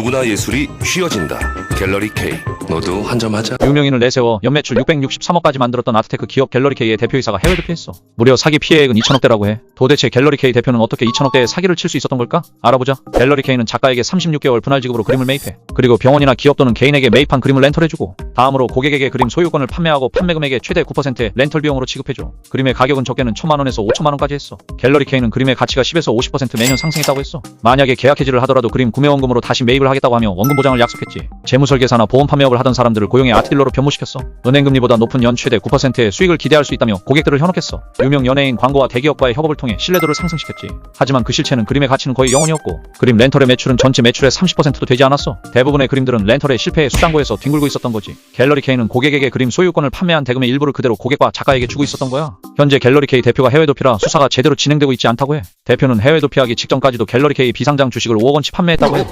누구나 예술이 휘어진다. 갤러리 K. 너도 한 점 하자. 유명인을 내세워 연매출 663억까지 만들었던 아트테크 기업 갤러리 K의 대표이사가 해외 도피했어. 무려 사기 피해액은 2천억대라고 해. 도대체 갤러리 K 대표는 어떻게 2천억대의 사기를 칠 수 있었던 걸까? 알아보자. 갤러리 K는 작가에게 36개월 분할 지급으로 그림을 매입해. 그리고 병원이나 기업 또는 개인에게 매입한 그림을 렌털해주고 다음으로 고객에게 그림 소유권을 판매하고 판매 금액의 최대 9%의 렌털 비용으로 지급해줘. 그림의 가격은 적게는 1천만 원에서 5천만 원까지 했어. 갤러리 K는 그림의 가치가 10에서 50% 매년 상승했다고 했어. 만약에 계약 해지를 하더라도 그림 구매 원금으로 다시 매입을 하겠다고 하며 원금 보장을 약속했지. 재무설계사나 보험 판매업을 하던 사람들을 고용해 아트딜러로 변모시켰어. 은행 금리보다 높은 연 최대 9%의 수익을 기대할 수 있다며 고객들을 현혹했어. 유명 연예인 광고와 대기업과의 협업을 통해 신뢰도를 상승시켰지. 하지만 그 실체는 그림의 가치는 거의 영원이었고 그림 렌털의 매출은 전체 매출의 30%도 되지 않았어. 대부분의 그림들은 렌털의 실패에 수장고에서 뒹굴고 있었던 거지. 갤러리 K는 고객에게 그림 소유권을 판매한 대금의 일부를 그대로 고객과 작가에게 주고 있었던 거야. 현재 갤러리 K 대표가 해외 도피라 수사가 제대로 진행되고 있지 않다고 해. 대표는 해외 도피하기 직전까지도 갤러리 K 비상장 주식을 5억 원치 판매했다고 해.